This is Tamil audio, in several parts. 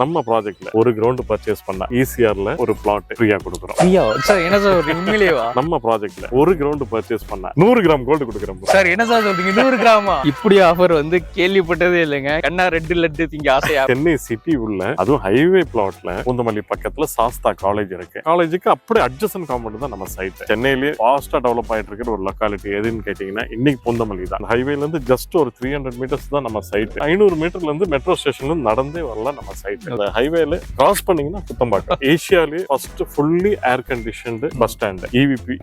நம்ம ப்ராஜெக்ட்ல ஒரு கிரவுண்ட் பர்ச்சேஸ் பண்ணா ஈசிஆர்ல ஒரு பிளாட் ஃப்ரீயா கொடுக்குறோம். ஃப்ரீயா? சார் என்ன சார் சொல்றீங்க உண்மையிலேவா? நம்ம ப்ராஜெக்ட்ல ஒரு கிரவுண்ட் பர்ச்சேஸ் பண்ணா நூறு கிராம் கோல்டு கொடுக்குறோம். சார் என்ன சார் சொல்றீங்க? நூறு கிராமா இப்படி ஆஃபர் வந்து கேள்விப்பட்டதே இல்லைங்க. கண்ணா ரெண்டு லட்டு திங்க ஆசையா சென்னை சிட்டி உள்ள அதுவும் ஹைவே பிளாட்ல பூந்தமல்லி பக்கத்துல சாஸ்தா காலேஜ் இருக்கு. காலேஜுக்கு அப்படியே அட்ஜசன் காம்பவுண்ட் தான் நம்ம சைட் சென்னையிலேயே ஃபாஸ்டா டெவலப் ஆயிட்டு இருக்கிற ஒரு லொக்காலிட்டி எதுன்னு கேட்டீங்கன்னா இன்னைக்கு பூந்தமல்லி தான். ஹைவேல இருந்து ஜஸ்ட் ஒரு த்ரீ ஹண்ட்ரட் மீட்டர்ஸ் தான் நம்ம சைட் ஐநூறு மீட்டர்ல இருந்து மெட்ரோ ஸ்டேஷன்ல நடந்தே வரலாம் நம்ம சைட் இந்த ஹைவேல கிராஸ் பண்ணீங்கன்னா குத்தம்பாக்கம். ஏசியாலே first fully air conditioned bus stand EVP.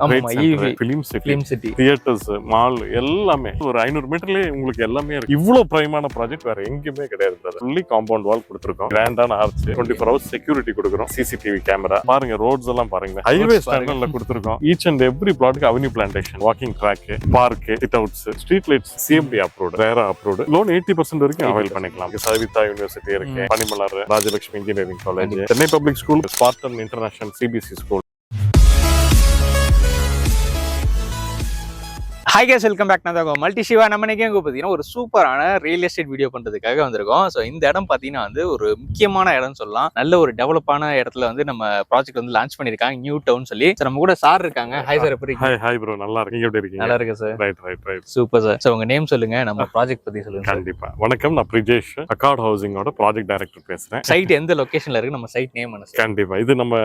Film city theatres mall எல்லாமே. ஒரு ஐநூறு மீட்டர்லயே உங்களுக்கு எல்லாமே இருக்கு. இவ்வளவு பிரைமான ப்ராஜெக்ட் வேற எங்கேயுமே கிடையாது. ஃபுல்லி காம்பவுண்ட் வால் கொடுத்துருக்கோம். கிராண்டான arch twenty four hours security கொடுக்குறோம். சிசிடிவி கேமரா பாருங்க ரோட்ஸ் எல்லாம் பாருங்க. ஹைவே. ஸ்டாண்டர்ட்ல கொடுத்துருக்கோம். Each and every பிளாட்டுக்கு avenue plantation walking track park sit outs street lights CMDA approved RERA approved loan eighty percent வரைக்கும் அவைல் பண்ணிக்கலாம். சவிதா யூனிவர்சிட்டி இருக்கு Panimalar Rajalakshmi engineering college Chennai public school Spartan international CBSE school hi guys welcome back நான் தான் மல்டி சிவா நம்ம எங்க பார்த்தீங்கன்னா ஒரு சூப்பரான ரியல் எஸ்டேட் வீடியோ பண்றதுக்காக வந்திருக்கோம். ஸோ இந்த இடம் பார்த்தீங்கன்னா வந்து ஒரு முக்கியமான இடம் சொல்லலாம். நல்ல ஒரு டெவலப்பான இடத்துல வந்து நம்ம ப்ராஜெக்ட் வந்து லான்ச் பண்ணிருக்காங்க நியூ டவுன் சொல்லி. So, நம்ம கூட சார் இருக்காங்க. ஹாய் சார் எப்படி? ஹாய் ஹாய் ப்ரோ நல்லா இருக்கீங்க. எப்படி இருக்கீங்க? நல்லா இருக்கு sir right right right super sir so உங்க நேம் சொல்லுங்க. நம்ம ப்ராஜெக்ட் பத்தி சொல்லுங்க கண்டிப்பா. வணக்கம். நான் பிரிஜேஷ். அக்கார்ட் ஹவுசிங்கோட ப்ராஜெக்ட் டைரக்டர் பேசுறேன். சைட் எந்த லொகேஷன்ல இருக்கு? நம்ம சைட் நேம் என்ன சார் கண்டிப்பா. இது நம்ம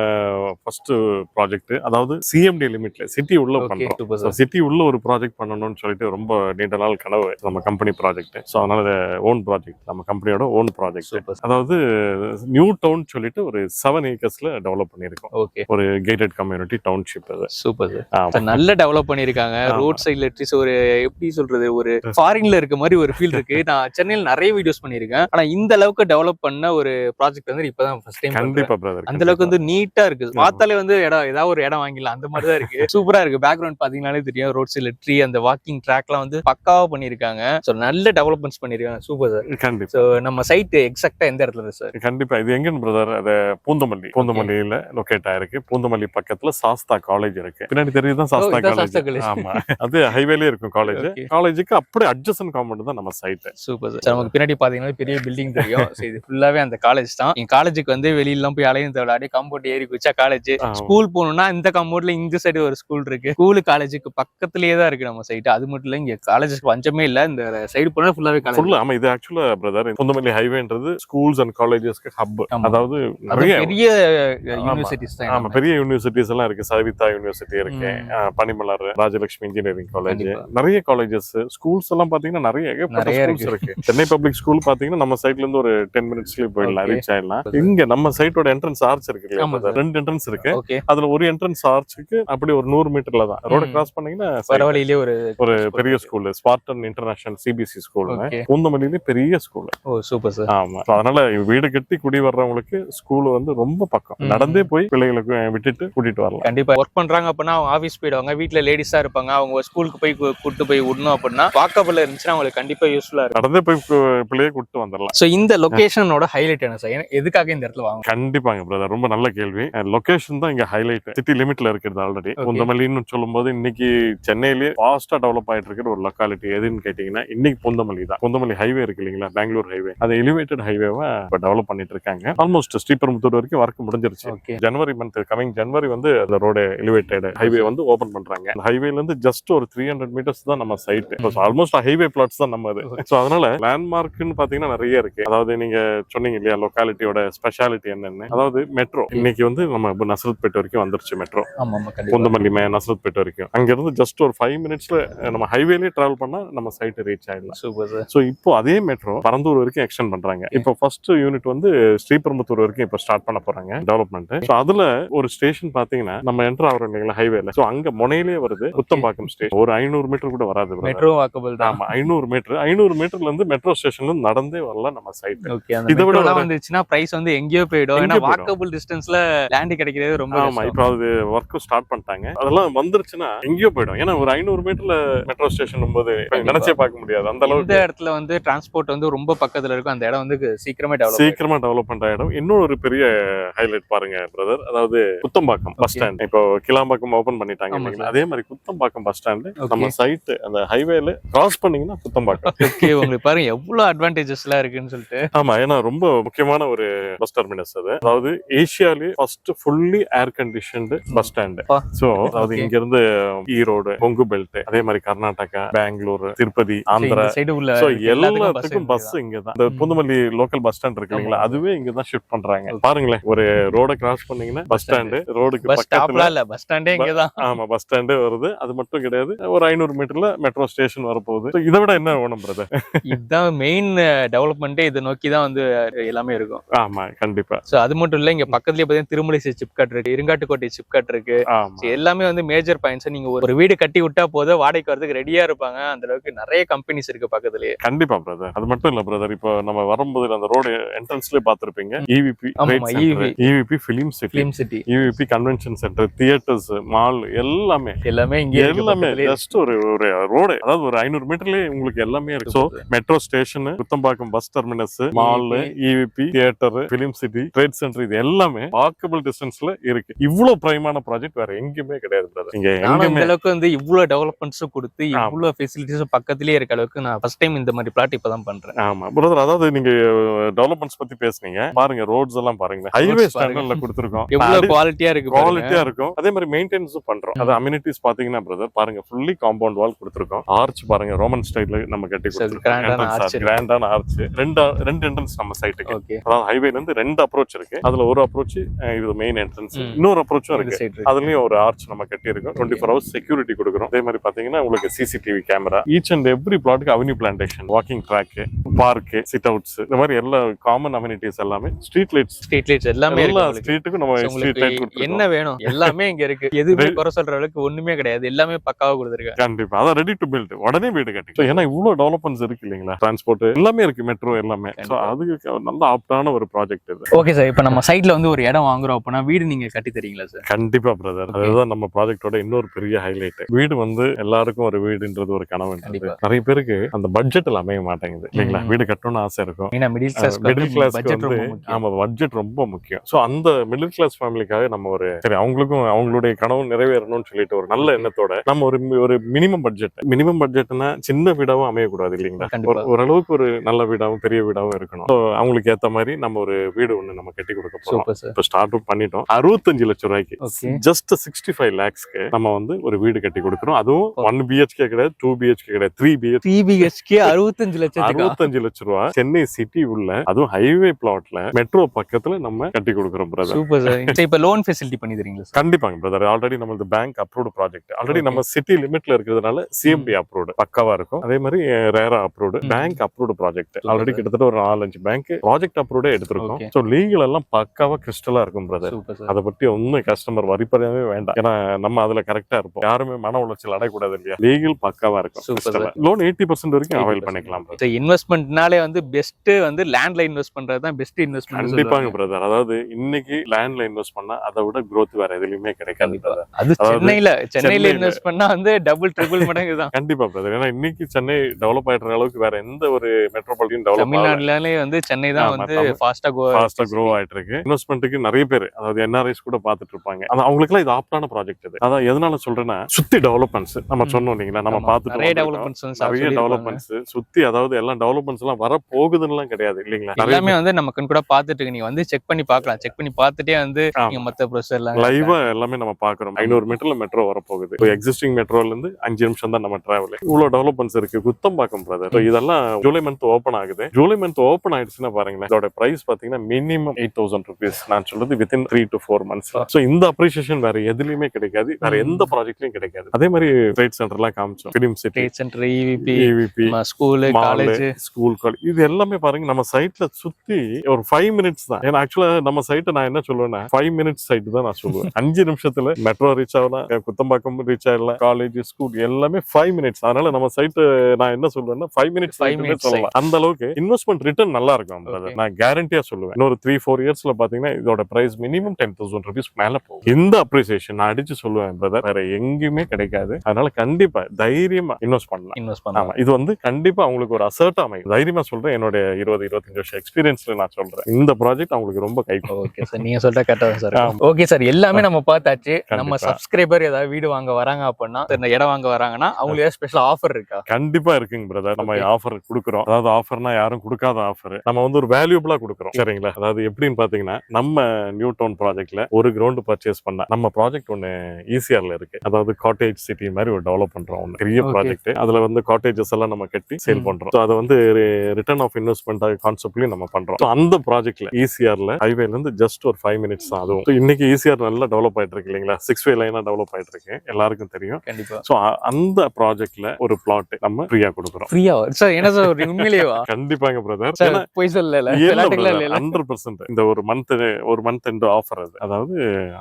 ஃபர்ஸ்ட் ப்ராஜெக்ட் அதாவது சிஎம்டி லிமிட்ல சிட்டி உள்ள சார் சிட்டி உள்ள ஒரு ப்ராஜெக்ட் பண்ணணும்னு சொல்லிட்டு ரொம்ப நீண்ட நாள் கனவு நம்ம கம்பெனி ப்ராஜெக்ட் ஸோ அதனால ஓன் ப்ராஜெக்ட் நம்ம கம்பெனியோட ஓன் ப்ராஜெக்ட் அதாவது நியூ டவுன் சொல்லிட்டு ஒரு செவன் ஏக்கர்ஸ்ல டெவலப் பண்ணியிருக்கோம். ஓகே ஒரு கேட்டட் கம்யூனிட்டி டவுன்ஷிப் அது. சூப்பர் சார் நல்ல டெவலப் பண்ணிருக்காங்க ஆமா. ரோட் சைடுல அட்லீஸ்ட் ஒரு எப்படி சொல்றது ஒரு ஃபாரின்ல இருக்க மாதிரி ஒரு ஃபீல் இருக்கு. நான் சென்னையில நிறைய வீடியோஸ் பண்ணிருக்கேன் ஆனா இந்த அளவுக்கு டெவலப் பண்ண ஒரு ப்ராஜெக்ட் வந்து இப்பதான் ஃபர்ஸ்ட் டைம் கண்டிப்பா பிரதர் அந்த அளவுக்கு வந்து நீட்டா இருக்கு. பார்த்தாலே வந்து இடம் ஏதாவது ஒரு இடம் வாங்கிடலாம். அந்த மாதிரி தான் இருக்கு. சூப்பரா இருக்கு. பேக்ரவுண்ட் பாத்தீங்கன்னாலே தெரியும். ரோட் சைடுல ட்ரீ அந்த வாக்கிங் ட்ராக்லாம் வந்து பக்காவா பண்ணிருக்காங்க சோ நல்ல டெவலப்மெண்ட்ஸ் பண்ணிருக்காங்க சூப்பர் சார் கண்டிப்பா. சோ நம்ம சைட் எக்ஸாக்டா எந்த இடத்துல சார் கண்டிப்பா. இது எங்கன்னு பிரதர் அது பூந்தமல்லி. பூந்தமல்லியில லொகேட் ஆயிருக்கு. பூந்தமல்லி பக்கத்துல சாஸ்தா காலேஜ் இருக்கு. பின்னாடி தெரியுதுதான் சாஸ்தா காலேஜ் சாஸ்தா college. ஆமா. அது ஹைவேலயே இருக்கும் காலேஜ். காலேஜுக்கு அப்படியே அட்ஜசன் காம்பவுண்ட் தான் நம்ம சைட் சூப்பர் சார் நமக்கு பின்னாடி பாத்தீங்கன்னா பெரிய பில்டிங் தெரியும். இது ஃபுல்லாவே அந்த காலேஜ் தான். என் காலேஜுக்கு வந்து வெளியில போய் அலையும் தேவை அப்படியே கம்பவுண்ட் ஏறி குச்சா காலேஜ் ஸ்கூல் போகணும்னா இந்த கம்பவுண்ட்ல இந்த சைடு ஒரு ஸ்கூல் இருக்கு. ஸ்கூலு காலேஜுக்கு பக்கத்துலயே தான் இருக்கு நம்ம சைட் அது மட்டும் இல்ல இங்க காலேஜஸ்க்கு பஞ்சமே இல்ல. இந்த சைடு போனா ஃபுல்லாவே காலேஜ் ஃபுல்லா ஆமா இது ஆக்சுவலா பிரதர் பூந்தமல்லி ஹைவேன்றது ஸ்கூல்ஸ் அண்ட் காலேஜஸ்க்கு ஹப். அதாவது அது நிறைய பெரிய யூனிவர்சிட்டிஸ் தான் ஆமா எல்லாமே. பெரிய யூனிவர்சிட்டிஸ் எல்லாம் இருக்கு. சவிதா யூனிவர்சிட்டி இருக்கு பனிமலர் ராஜலட்சுமி இன்ஜினியரிங் காலேஜ். நிறைய காலேஜஸ் ஸ்கூல்ஸ் எல்லாம் பாத்தீங்கன்னா நிறைய நிறைய இருக்கு. சென்னை பப்ளிக் ஸ்கூல் பாத்தீங்கன்னா நம்ம சைட்ல இருந்து ஒரு டென் மினிட்ஸ்லயே போயிடலாம். ரீச் ஆயிடலாம். இங்க நம்ம சைட்டோட என்ட்ரன்ஸ் ஆர்ச் இருக்கு இல்லையா? ரெண்டு என்ட்ரன்ஸ் இருக்கு. அதுல ஒரு என்ட்ரன்ஸ் ஆர்ச்சுக்கு அப்படி ஒரு நூறு மீட்டர்ல தான். ரோட. கிராஸ் பண்ணீங்கன்னா ஒரு ஒரு பெரிய school Spartan international CBSE school. பூந்தமல்லியிலே பெரிய ஸ்கூல் ஓ சூப்பர் சார் ஆமா. அதனால வீடு கட்டி குடி வர்றவங்களுக்கு ஸ்கூல் வந்து ரொம்ப பக்கம். நடந்தே போய் பிள்ளைகளுக்கு விட்டுட்டு கூட்டிட்டு வரலாம். கண்டிப்பா. ஒர்க் பண்றாங்க அப்படின்னா அவங்க ஆஃபீஸ் போயிடுவாங்க. வீட்ல லேடிஸா இருப்பாங்க. அவங்க ஸ்கூலுக்கு போய் கூட்டு போய் விடணும் அப்படின்னா வாக்கபிள் இருந்துச்சுன்னா அவங்களுக்கு கண்டிப்பா யூஸ்ஃபுல்லா இருக்கும். நடந்தே போய் பிள்ளையை கூட்டிட்டு வந்துடலாம். சோ இந்த லொகேஷனோட ஹைலைட் என்ன சார் எதுக்காக இந்த இடத்துல வாங்க கண்டிப்பாங்க பிரதர் ரொம்ப நல்ல கேள்வி. லொகேஷன் தான் இங்க ஹைலைட் சிட்டி லிமிட்ல இருக்கிறது ஆல்ரெடி Okay. பூந்தமல்லின்னு சொல்லும்போது இன்னைக்கு சென்னையிலேயே ஃபாஸ்டா டெவலப் ஆயிட்டு இருக்கிற ஒரு லொக்காலிட்டி எதுன்னு கேட்டீங்கன்னா இன்னைக்கு பூந்தமல்லி தான். பூந்தமல்லி ஹைவே இருக்கு இல்லைங்களா? பெங்களூர் ஹைவே அது எலிவேட்டட் ஹைவேவா இப்போ டெவலப் பண்ணிட்டு இருக்காங்க ஆல்மோஸ்ட் ஸ்ரீபெரும்புத்தூர் வரைக்கும் ஒர்க் முடிஞ்சிருச்சு. ஓகே ஜனவரி மந்த் கமிங் ஜனவரி வந்து அந்த ரோடு எலிவேட்டட் ஹைவே வந்து ஓபன் பண்றாங்க. அந்த ஹைவேல இருந்து ஜஸ்ட் ஒரு த்ரீ ஹண்ட்ரட் மீட்டர்ஸ் தான் நம்ம சைட் ஆல்மோஸ்ட் ஹைவே பிளாட்ஸ் தான் நம்ம அது. ஸோ அதனால லேண்ட்மார்க்னு பாத்தீங்கன்னா நிறைய இருக்கு. அதாவது நீங்க சொன்னீங்க இல்லையா லொக்காலிட்டியோட ஸ்பெஷாலிட்டி என்னன்னு. அதாவது மெட்ரோ இன்னைக்கு வந்து நம்ம இப்ப நசரத்பேட் வரைக்கும் வந்துருச்சு மெட்ரோ பூந்தமல்லி மே நசரத்பேட் வரைக்கும். அங்க இருந்து ஜஸ்ட் ஒரு ஃபைவ் மினிட்ஸ்ல நம்ம ஹைவேலயே டிராவல் பண்ணா நம்ம சைட் ரீச் ஆயிடலாம். சூப்பர் சார் ஸோ இப்போ அதே மெட்ரோ பரந்தூர் வரைக்கும் எக்ஸ்டெண்ட் பண்றாங்க. இப்போ ஃபர்ஸ்ட் யூனிட் வந்து ஸ்ரீபெரும்புத்தூர் வரைக்கும் இப்போ ஸ்டார்ட் பண்ண போறாங்க டெவலப்மெண்ட் ஸோ அதுல ஒரு ஸ்டேஷன் பாத்தீங்கன்னா நம்ம என்டர் ஆகிறோம் இல்லைங்களா ஹைவேல ஸோ அங்க முனையிலே வருது குத்தம்பாக்கம் ஸ்டேஷன் ஒரு ஐநூறு மீட்டர் கூட வராது. மெட்ரோ வாக்கபிள் தான். ஐநூறு மீட்டர் ஐநூறு மீட்டர்ல இருந்து மெட்ரோ ஸ்டேஷன்ல நடந்தே வரலாம் நம்ம சைட் இதை விட வந்துச்சுன்னா பிரைஸ் வந்து எங்கேயோ போயிடும். ஏன்னா. வாக்கபிள் டிஸ்டன்ஸ்ல லேண்ட் கிடைக்கிறது ரொம்ப ஆமா இப்போ அது ஒர்க்கும் ஸ்டார்ட் பண்ணிட்டாங்க. அதெல்லாம் வந்துருச்சுன்னா எங்கேயோ போயிடும். ஏன்னா ஒரு ஐநூறு மீட்டர்ல மெட்ரோ ஸ்டேஷன் போது நினைச்சே பார்க்க முடியாது. அந்த இந்த அளவுக்கு இடத்துல வந்து டிரான்ஸ்போர்ட் வந்து ரொம்ப பக்கத்துல இருக்கும். அந்த இடம் வந்து சீக்கிரமே டெவலப் சீக்கிரமா டெவலப்மெண்ட் ஆயிடும். இன்னொரு ஒரு பெரிய ஹைலைட் பாருங்க பிரதர் அதாவது குத்தம்பாக்கம் பஸ். ஸ்டாண்ட் இப்போ கிளாம்பாக்கம் ஓபன் பண்ணிட்டாங்க. அதே மாதிரி குத்தம்பாக்கம் பஸ் ஸ்டாண்ட். நம்ம சைட் அந்த ஹைவேல கிராஸ் பண்ணீங்கன்னா குத்தம்பாக்கம். ஓகே உங்களுக்கு பாருங்க எவ்வளவு அட்வான்டேஜஸ் எல்லாம் இருக்குன்னு சொல்லிட்டு. ஆமா ஏன்னா ரொம்ப முக்கியமான ஒரு பஸ் டெர்மினஸ் அது. அதாவது ஏசியாலே first fully air conditioned bus stand. So அதாவது Okay. இங்க இருந்து ஈரோடு கொங்கு பெல்ட் அதே மாதிரி கர்நாடகா பெங்களூர் திருப்பதி ஆந்திரா. சைடு உள்ள எல்லாத்துக்கும் பஸ் இங்க தான். இந்த புந்தமல்லி லோக்கல் பஸ் ஸ்டாண்ட் இருக்கு இல்லைங்களா. அதுவே இங்க தான் ஷிஃப்ட் பண்றாங்க. பாருங்களேன் ஒரு ரோட கிராஸ் பண்ணீங்கன்னா பஸ் ஸ்டாண்ட் ரோடுக்கு பக்கத்துல இல்ல பஸ் ஸ்டாண்டே இங்கதான். ஆமா பஸ் ஸ்டாண்டே வருது. அது மட்டும் கிடையாது ஒரு ஐநூறு மீட்டர்ல மெட்ரோ ஸ்டேஷன் வரப்போகுது. இதை விட என்ன வேணும் பிரதர் இதுதான் மெயின் டெவலப்மெண்ட்டே இதை நோக்கி தான் வந்து எல்லாமே இருக்கும். ஆமா கண்டிப்பா. சோ அது மட்டும் இல்ல இங்க பக்கத்துலயே பாத்தீங்கன்னா திருமலிசை சிப்காட் இருக்கு இருங்காட்டுக்கோட்டை சிப்காட் இருக்கு. எல்லாமே வந்து மேஜர் பாயிண்ட்ஸ் நீங்க ஒரு வீடு கட்டி விட்டா போதும். வாடகைக்கு வரதுக்கு ரெடியா இருப்பாங்க. அந்த அளவுக்கு நிறைய கம்பெனிஸ் இருக்கு பக்கத்துலயே. கண்டிப்பா பிரதர் அது மட்டும் இல்ல பிரதர் இப்போ நம்ம வரும்போது அந்த ரோடு என்ட்ரன்ஸ்லயே பாத்திருப்பீங்க EVP. EVP film city film city EVP convention centre theatres mall எல்லாமே. எல்லாமே இங்க எல்லாமே. ஜஸ்ட் ஒரு ஒரு ரோடு அதாவது ஒரு ஐநூறு மீட்டர்லயே உங்களுக்கு எல்லாமே இருக்கு. So metro station Kuthambakkam bus terminus mall EVP theatre film city trade centre இது எல்லாமே வாக்கபிள் டிஸ்டன்ஸ்ல இருக்கு. இவ்வளவு பிரைமான ப்ராஜெக்ட் வேற எங்கேயுமே கிடையாது brother. இங்க எங்கேயுமே வந்து இவ்வளவு டெவலப்மெண்ட்ஸும் கொடுத்து ஆமா. இவ்வளவு ஃபெசிலிட்டிஸும் பக்கத்துலயே இருக்க அளவுக்கு நான் ஃபர்ஸ்ட் டைம் இந்த மாதிரி பிளாட் இப்பதான் பண்றேன். ஆமா. பிரதர் அதாவது நீங்க டெவலப்மெண்ட்ஸ் பத்தி பேசுனீங்க. பாருங்க ரோட்ஸ் எல்லாம் பாருங்க. ஹைவே. ஸ்டாண்டர்ட்ல கொடுத்துருக்கோம். எவ்வளவு குவாலிட்டியா இருக்கு. குவாலிட்டியா இருக்கும். அதே மாதிரி மெயின்டெனன்ஸும் பண்றோம். அது அம்யூனிட்டிஸ் பாத்தீங்கன்னா பிரதர் பாருங்க ஃபுல்லி காம்பவுண்ட் வால் கொடுத்துருக்கோம். ஆர்ச் பாருங்க ரோமன் ஸ்டைல்ல நம்ம கட்டி. கிராண்டான ஆர்ச் ரெண்டு ரெண்டு என்ட்ரன்ஸ் நம்ம சைட்டுக்கு அதாவது ஹைவேல இருந்து ரெண்டு அப்ரோச் இருக்கு. அதுல ஒரு அப்ரோச் இது மெயின் என்ட்ரன்ஸ். இன்னொரு அப்ரோச்சும் இருக்கு. அதுலயும் ஒரு ஆர்ச் நம்ம கட்டி இருக்கோம் டுவெண்ட்டி ஃபோர் ஹவர்ஸ் செக்யூரிட்டி கொடுக்குறோம். அதே மாதிரி பாத்தீங்கன்னா உங்களுக்கு CCTV camera each and every பிளாட்டுக்கு avenue plantation walking track park sit outs இந்த மாதிரி எல்லா காமன் அம்யூனிட்டிஸ் எல்லாமே ஸ்ட்ரீட் லைட்ஸ் ஸ்ட்ரீட் லைட்ஸ் எல்லாமே எல்லா. ஸ்ட்ரீட்டுக்கும் நம்ம ஸ்ட்ரீட் லைட் என்ன வேணும்? எல்லாமே இங்க இருக்கு. எதுவுமே குறை சொல்ற அளவுக்கு ஒண்ணுமே கிடையாது. எல்லாமே பக்காவா கொடுத்துருக்காங்க. கண்டிப்பா. அதான் ரெடி டு பில்ட் உடனே வீடு கட்டி. ஏன்னா இவ்வளவு டெவலப்மெண்ட்ஸ் இருக்கு இல்லைங்களா? டிரான்ஸ்போர்ட் எல்லாமே இருக்கு மெட்ரோ எல்லாமே. அதுக்கு நல்ல ஆப்டான ஒரு ப்ராஜெக்ட் இது. ஓகே சார் இப்போ நம்ம சைட்ல வந்து ஒரு இடம் வாங்குறோம் அப்படின்னா வீடு நீங்க கட்டி தரீங்களா சார் கண்டிப்பா பிரதர். அதுதான் நம்ம ப்ராஜெக்டோட இன்னொரு பெரிய ஹைலைட் வீடு வந்து எல்லாருக்கும் ஒரு வீடுன்றது ஒரு கனவு. நிறைய பேருக்கு அந்த பட்ஜெட்ல அமைய மாட்டேங்குது. இல்லைங்களா. வீடு கட்டணும்னு ஆசை இருக்கும். மிடில் கிளாஸ் ஆமா பட்ஜெட் ரொம்ப முக்கியம். சோ அந்த மிடில் கிளாஸ் ஃபேமிலிக்காக நம்ம ஒரு சரி அவங்களுக்கும் அவங்களுடைய கனவு நிறைவேறணும்னு சொல்லிட்டு ஒரு நல்ல எண்ணத்தோட நம்ம ஒரு ஒரு மினிமம் பட்ஜெட் மினிமம் பட்ஜெட்னா சின்ன வீடாவும் அமையக்கூடாது இல்லைங்களா? ஓரளவுக்கு ஒரு நல்ல வீடாவும் பெரிய வீடாவும் இருக்கணும். அவங்களுக்கு ஏத்த மாதிரி நம்ம ஒரு வீடு ஒண்ணு நம்ம கட்டி கொடுக்க போறோம். இப்போ ஸ்டார்ட்டும் பண்ணிட்டோம். அறுபத்தஞ்சு லட்சம் ரூபாய்க்கு. ஜஸ்ட் சிக்ஸ்டி ஃபைவ் லேக்ஸ்க்கு நம்ம வந்து ஒரு வீடு கட்டி கொடுக்குறோம். அதுவும் ஒன் பிஹெச்கே கிடையாது டூ பிஹெச்கே கிடையாது த்ரீ பிஹெச் சிபிஹெச்கே அறுபத்தஞ்சு லட்சத்துக்கு? அறுபத்தஞ்சு லட்ச ரூபா. சென்னை சிட்டி உள்ள அதுவும் ஹைவே பிளாட்ல மெட்ரோ பக்கத்துல நம்ம கட்டி கொடுக்குறோம் பிரதர் சூப்பர் சார் இப்போ லோன் ஃபெசிலிட்டி பண்ணி தரீங்களா கண்டிப்பாங்க பிரதர் ஆல்ரெடி நம்மளது பேங்க் அப்ரூவ்டு ப்ராஜெக்ட் ஆல்ரெடி நம்ம சிட்டி லிமிட்ல இருக்கிறதுனால சிஎம்பி அப்ரூவ்டு பக்காவா இருக்கும். அதே மாதிரி RERA approved. Bank approved project already. கிட்டத்தட்ட ஒரு நாலஞ்சு பேங்க் ப்ராஜெக்ட் அப்ரூவ்டே எடுத்திருக்கோம். ஸோ லீகல் எல்லாம் பக்காவா கிறிஸ்டலா இருக்கும் பிரதர் அதை பத்தி ஒன்னும் கஸ்டமர் வரிப்படவே வேண்டாம். ஏன்னா நம்ம அதுல கரெக்டா இருப்போம். யாருமே மன உளைச்சல் அடையக்கூடாது இல்லையா? லீகல் பக்காவா இருக்கும். லோன் எயிட்டி பர்சன்ட் வரைக்கும் அவைல் பண்ணிக்கலாம். இன்வெஸ்ட்மெண்ட்னாலே வந்து பெஸ்ட் வந்து லேண்ட்ல இன்வெஸ்ட் பண்றது தான் பெஸ்ட் இன்வெஸ்ட்மெண்ட் கண்டிப்பாங்க பிரதர் அதாவது இன்னைக்கு லேண்ட்ல இன்வெஸ்ட் பண்ணா அதை விட growth வேற எதுலயுமே கிடைக்காது. அது சென்னையில சென்னையில இன்வெஸ்ட் பண்ணா வந்து டபுள் ட்ரிபிள் மடங்கு தான். கண்டிப்பா பிரதர் ஏன்னா இன்னைக்கு சென்னை டெவலப் ஆயிடுற அளவுக்கு வேற எந்த ஒரு மெட்ரோபாலிட்டியும் டெவலப் தமிழ்நாடுலயே வந்து சென்னை தான் வந்து. ஃபாஸ்டா கோ ஃபாஸ்டா க்ரோ ஆயிட்டு இருக்கு. இன்வெஸ்ட்மெண்ட்டுக்கு நிறைய பேர் அதாவது என்ஆர்ஐஸ் கூட பாத்துட்டு இருப்பாங்க. ஆனா அவங்களுக்கு இது ஆப்டான ப்ராஜெக்ட் இது. அதான் எதனால சொல்றேன்னா சுத்தி டெவலப்மெண்ட்ஸ் நம்ம. சொன்னோம் இல்லைங்களா? நம்ம பார்த்துட்டு நிறைய. டெவலப்மெண்ட்ஸ் நிறைய. டெவலப்மெண்ட்ஸ் சுத்தி அதாவது எல்லாம் டெவலப்மெண்ட்ஸ் எல்லாம் வர போகுதுன்னு கிடையாது இல்லைங்களா? எல்லாமே வந்து நம்ம கண் கூட பாத்துட்டு இருக்கு. நீங்க வந்து செக் பண்ணி பார்க்கலாம். செக் பண்ணி பார்த்துட்டே வந்து. நீங்க மத்த ப்ரொசஸ் எல்லாம் லைவா எல்லாமே நம்ம பாக்குறோம் ஐநூறு மீட்டர்ல மெட்ரோ வரப்போகுது. இப்போ எக்ஸிஸ்டிங் மெட்ரோல இருந்து அஞ்சு நிமிஷம் தான் நம்ம டிராவல் இவ்வளவு டெவலப்மெண்ட்ஸ் இருக்கு. குத்தம்பாக்கம் பிரதர் இதெல்லாம் ஜூலை மந்த் ஓப்பன் ஆகுது. ஜூலை மந்த் ஓப்பன் ஆயிடுச்சுன்னா பாருங்களேன். இதோட பிரைஸ் பாத்தீங்கன்னா மினிமம் எயிட் தௌசண்ட் ருபீஸ் நான் சொல்றது within three to four months so இந்த அப்ரிசியேஷன் வேற எதுலயுமே கிடைக்காது. வேற. எந்த ப்ராஜெக்ட்லயும் கிடைக்காது. அதே மாதிரி ட்ரேட் சென்டர்லாம் காமிச்சோம். Film city trade centre EVP EVP school college school college இது எல்லாமே பாருங்க நம்ம சைட்ல சுத்தி ஒரு ஃபைவ் மினிட்ஸ் தான். ஏன்னா ஆக்சுவலா நம்ம சைட்டை நான் என்ன சொல்லுவேன்னா ஃபைவ் மினிட்ஸ் சைட் தான் நான் சொல்லுவேன். அஞ்சு நிமிஷத்துல மெட்ரோ ரீச் ஆகலாம் குத்தம்பாக்கம் ரீச் ஆகலாம் காலேஜ் ஸ்கூல் எல்லாமே ஃபைவ் மினிட்ஸ் அதனால நம்ம சைட் நான் என்ன சொல்லுவேன்னா ஃபைவ் மினிட்ஸ் minutes சொல்லலாம். அந்த அளவுக்கு இன்வெஸ்ட்மெண்ட் ரிட்டர்ன் நல்லா இருக்கும். நான் கேரண்டியா சொல்லுவேன். இன்னொரு த்ரீ ஃபோர் இயர்ஸ்ல பாத்தீங்கன்னா இதோட price minimum ten thousand rupees மேல போகும். இந்த அப்ரிசியேஷன் நான் அடிச்சு சொல்லுவேன் பிரதர் வேற எங்கேயுமே கிடைக்காது. அதனால அதனால கண்டிப்பா தைரியமா இன்வெஸ்ட் பண்ணலாம். இன்வெஸ்ட் பண்ணலாம். இது வந்து கண்டிப்பா அவங்களுக்கு ஒரு அசர்ட் அமையும். தைரியமா சொல்றேன் என்னோட இருபது இருபத்தஞ்சு வருஷம் எக்ஸ்பீரியன்ஸ்ல நான் சொல்றேன். இந்த ப்ராஜெக்ட் அவங்களுக்கு ரொம்ப கை ஓகே சார் நீங்க சொல்ற கரெக்டா சார். ஓகே சார் எல்லாமே நம்ம பார்த்தாச்சு. நம்ம. சப்ஸ்கிரைபர் ஏதாவது வீடு வாங்க வராங்க அப்படின்னா இந்த இடம் வாங்க வராங்கன்னா அவங்களுக்கு ஏதாவது ஸ்பெஷல் ஆஃபர் இருக்கா? கண்டிப்பா இருக்குங்க பிரதர் நம்ம. ஆஃபர் கொடுக்குறோம். அதாவது ஆஃபர்னா யாரும் கொடுக்காத ஆஃபர் நம்ம வந்து ஒரு வேல்யூபிளா கொடுக்குறோம். சரிங்களா? அதாவது எப்படின்னு பாத்தீங்கன்னா நம்ம நியூ டவுன் ப்ராஜெக்ட்ல ஒரு கிரவுண்ட் பர்ச்சேஸ் பண்ண நம்ம ப்ராஜெக்ட் ஒன்னு ஈசிஆர்ல இருக்கு. அதாவது காட்டேஜ் சிட்டி மாதிரி ஒரு டெவலப் பண்றோம் ஒண்ணு. பெரிய. ப்ராஜெக்ட் அதுல வந்து காட்டேஜஸ் எல்லாம் நம்ம கட்டி சேல். பண்றோம். So அதை வந்து ரிட்டர்ன் ஆஃப் இன்வெஸ்ட்மெண்ட் கான்செப்ட்லயும் நம்ம பண்றோம். அந்த ப்ராஜெக்ட்ல ஈசிஆர்ல ஹைவேல இருந்து ஜஸ்ட் ஒரு ஃபைவ் மினிட்ஸ் தான் அதுவும். இன்னைக்கு ஈசிஆர் நல்லா டெவலப் ஆயிட்டு இருக்கு இல்லைங்களா? சிக்ஸ் வே லைனா டெவலப் ஆயிட்டு இருக்கு எல்லாருக்கும் தெரியும். ஸோ அந்த ப்ராஜெக்ட்ல ஒரு பிளாட் நம்ம ஃப்ரீயா கொடுக்குறோம். ஃப்ரீயா சார் என்ன சார் உண்மையிலேவா? கண்டிப்பாங்க பிரதர் பொய் சொல்லல. விளையாட்டுகளா இல்ல ஹண்ட்ரட் பர்சன்ட் இந்த ஒரு மந்த் ஒரு மந்த் எண்ட் ஆஃபர் அது. அதாவது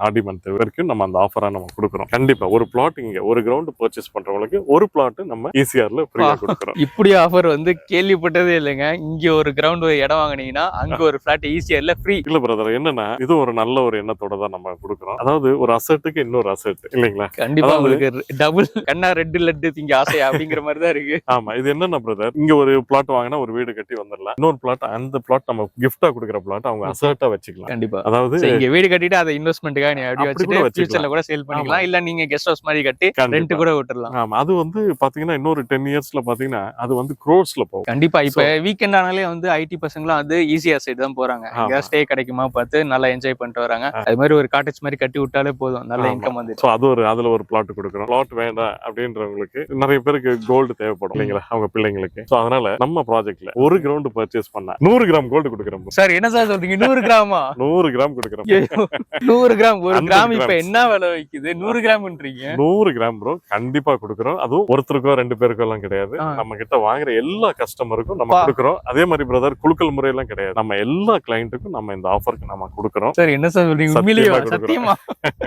ஆடி மந்த் வரைக்கும் நம்ம அந்த ஆஃபரா நம்ம கொடுக்குறோம். கண்டிப்பா ஒரு பிளாட் இங்க ஒரு கிரவுண்ட் பர்ச்சேஸ் பண்றவங்களுக்கு ஒரு பிளாட் நம்ம ஈசிஆர்ல ஃப்ரீயா கொடுக்குறோம். இப்படி ஆஃபர் வந்து கேள்விப்பட்டதே இல்லைங்க. இங்க ஒரு கிரவுண்ட் இடம் வாங்குனீங்கன்னா அங்க ஒரு பிளாட் இல்ல ஃப்ரீ இல்ல பிரதர் என்னன்னா இது ஒரு நல்ல ஒரு எண்ணத்தோட தான் நம்ம கொடுக்குறோம். அதாவது ஒரு அசட்டுக்கு இன்னொரு அசட் இல்லைங்களா? கண்டிப்பா உங்களுக்கு டபுள் கண்ணா ரெட்டு லட்டு திங்க ஆசை அப்படிங்கிற மாதிரி தான் இருக்கு. ஆமா இது என்னன்னா பிரதர் இங்க ஒரு பிளாட் வாங்கினா ஒரு வீடு கட்டி வந்துடலாம். இன்னொரு பிளாட் அந்த பிளாட் நம்ம கிஃப்டா கொடுக்குற பிளாட் அவங்க அசட்டா வச்சுக்கலாம். கண்டிப்பா. அதாவது இங்க வீடு கட்டிட்டு அதை இன்வெஸ்ட்மெண்ட்டுக்காக நீ அப்படி வச்சுட்டு. ஃபியூச்சர்ல கூட சேல் பண்ணிக்கலாம். இல்ல நீங்க கெஸ்ட் ஹவுஸ் மாதிரி கட்டி. ரெண்ட் கூட விட்டுறலாம் ஆமா அது வந்து பாத்தீங்கன்னா இன்னொரு டென் இயர்ஸ்ல பாத்தீங்கன்னா அது வந்து க்ரோர்ஸ்ல போகும். கண்டிப்பா இப்ப வீக்கெண்ட் ஆனாலே வந்து ஐடி பசங்களாம் வந்து ஈஸியா சைடு தான் போறாங்க. ஸ்டே கிடைக்குமா பார்த்து நல்லா என்ஜாய் பண்ணிட்டு வராங்க. அது மாதிரி ஒரு காட்டேஜ் மாதிரி கட்டி விட்டாலே போதும். நல்ல. இன்கம் வந்துட்டு ஸோ அது ஒரு அதுல ஒரு பிளாட் கொடுக்குறோம். பிளாட் வேண்டாம் அப்படின்றவங்களுக்கு நிறைய பேருக்கு கோல்டு தேவைப்படும் இல்லைங்களா? அவங்க பிள்ளைங்களுக்கு. ஸோ அதனால நம்ம ப்ராஜெக்ட்ல ஒரு கிரவுண்ட் பர்ச்சேஸ் பண்ணா நூறு கிராம் கோல்டு கொடுக்குறோம். சார் என்ன சார் சொல்றீங்க? நூறு கிராமா நூறு கிராம் கொடுக்குறோம். நூறு கிராம் ஒரு 100 கிராம் இப்ப. என்ன விலை விக்குது? நூறு கிராம்ன்றீங்க நூறு கிராம் ப்ரோ கண்டிப்பா கொடுக்குறோம். அதுவும் ஒருத்தருக்கோ ரெண்டு பேருக்கோ எல்லாம் கிடையாது. நம்ம கிட்ட வாங்குற எல்லா கஸ்டமருக்கும் நம்ம. கொடுக்குறோம். அதே மாதிரி பிரதர் குழுக்கள் முறையெல்லாம் கிடையாது. நம்ம எல்லா கிளைண்ட்டுக்கும் நம்ம இந்த ஆஃபருக்கு நம்ம கொடுக்குறோம். சார் என்ன சார் சொல்றீங்க?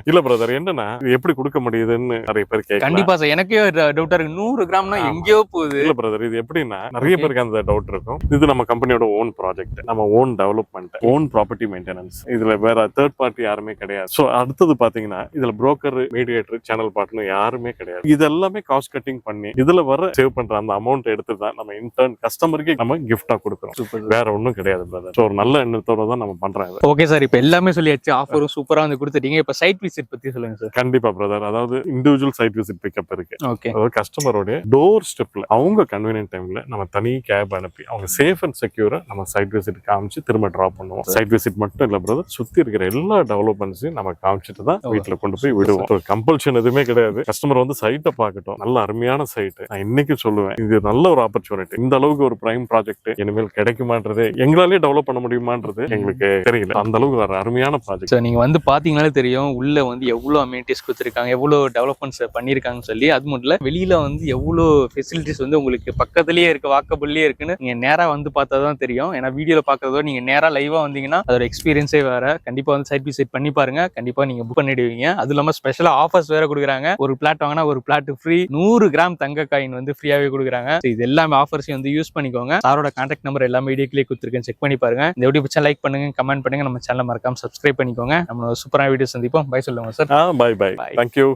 இல்ல பிரதர் என்னன்னா இது எப்படி கொடுக்க முடியுதுன்னு நிறைய பேர் கேட்கலாம் கண்டிப்பா சார். எனக்கே டவுட்டா இருக்கு. நூறு கிராம்னா. எங்கேயோ போகுது. இல்ல பிரதர் இது எப்படின்னா நிறைய. பேருக்கு அந்த டவுட் இருக்கும். இது நம்ம கம்பெனியோட ஓன் ப்ராஜெக்ட் நம்ம own development own property maintenance இதுல வேற தேர்ட் பார்ட்டி யாருமே கிடையாது. சோ அடுத்தது பாத்தீங்கன்னா இதுல புரோக்கர் மீடியேட்டர் சேனல் பார்ட்னர் யாருமே கிடையாது. இது எல்லாமே காஸ்ட் கட்டிங் பண்ணி இதுல வர சேவ் பண்ற அந்த அமௌண்ட் எடுத்து தான் நம்ம இன்டர்ன் கஸ்டமருக்கு நம்ம கிஃப்டா கொடுக்குறோம். வேற ஒண்ணும் கிடையாது பிரதர் ஸோ ஒரு நல்ல எண்ணத்தோட தான் நம்ம பண்றோம் இது. ஓகே சார் இப்ப எல்லாமே சொல்லியாச்சு. ஆஃபரும் சூப்பரா வந்து கொடுத்துட்டீங்க. இப்ப சைட் விசிட் பத்தி சொல்லுங்க சார் கண்டிப்பா பிரதர் அதாவது இண்டிவிஜுவல் சைட் விசிட் பிக்கப் இருக்கு. ஓகே அதாவது கஸ்டமரோட டோர் ஸ்டெப்ல அவங்க கன்வீனியன்ட் டைம்ல நம்ம தனி கேப் அனுப்பி அவங்க சேஃப் அண்ட் செக்யூரா நம்ம சைட் விசிட் காமிச்சு திரும்ப டிராப் பண்ணுவோம். சைட் விசிட் மட்டும் இல்ல பிரதர் சுத்தி இருக்கிற எல்லா டெவலப்மெண்ட்ஸையும் நம்ம காமிச்சிட்டு தான் ஓ. வீட்டுல கொண்டு போய் விடுவோம். கம்பல்ஷன் எதுவுமே கிடையாது. கஸ்டமர் வந்து சைட்டை பார்க்கட்டும். நல்ல அருமையான சைட்டு நான் இன்னைக்கு சொல்லுவேன். இது நல்ல ஒரு ஆப்பர்ச்சுனிட்டி இந்த அளவுக்கு ஒரு பிரைம் ப்ராஜெக்ட் இனிமேல் கிடைக்குமான்றது எங்களாலே டெவலப் பண்ண முடியுமான்றது எங்களுக்கு தெரியல. அந்த அளவுக்கு வர அருமையான ப்ராஜெக்ட் சார் நீங்க வந்து பாத்தீங்கன்னாலே தெரியும் உள்ள வந்து எவ்வளவு அமெனிட்டிஸ் கொடுத்துருக்காங்க எவ்வளவு டெவலப்மெண்ட்ஸ் பண்ணியிருக்காங்கன்னு சொல்லி. அது மட்டும் இல்ல வெளியில வந்து எவ்வளவு ஃபெசிலிட்டிஸ் வந்து உங்களுக்கு பக்கத்துலயே இருக்கு வாக்கபிள்லயே இருக்குன்னு நீங்க நேரா வந்து பார்த்தா தான் தெரியும். ஏன்னா வீடியோல பாக்குறதோ நீங்க நேரா லைவா வந்தீங்கன்னா அதோட எக்ஸ்பீரியன்ஸே வேற. கண்டிப்பா வந்து சைட் பை சைட் பண்ணி பாருங்க. கண்டிப்பா நீங்க புக் பண்ணிடுவீங்க. அது இல்லாம ஸ்பெஷலா ஆஃபர்ஸ் வேற கொடுக்குறாங்க. ஒரு பிளாட் வாங்கினா ஒரு பிளாட் ஃப்ரீ நூறு கிராம் தங்க காயின் வந்து ஃப்ரீயாவே கொடுக்குறாங்க. இது எல்லாமே ஆஃபர்ஸையும் வந்து யூஸ் பண்ணிக்கோங்க. சாரோட கான்டாக்ட் நம்பர் எல்லாமே வீடியோக்கிலே கொடுத்துருக்கேன். செக் பண்ணி பாருங்க. இந்த வீடியோ பிடிச்சா லைக் பண்ணுங்க கமெண்ட் பண்ணுங்க. நம்ம சேனல் மறக்காம சப்ஸ்கிரைப் பண்ணிக்கோங்க. நம்ம சூப்பரான வீடியோ சந்திப்போம். பை சொல்லுங்க sir ah bye bye Bye. Thank you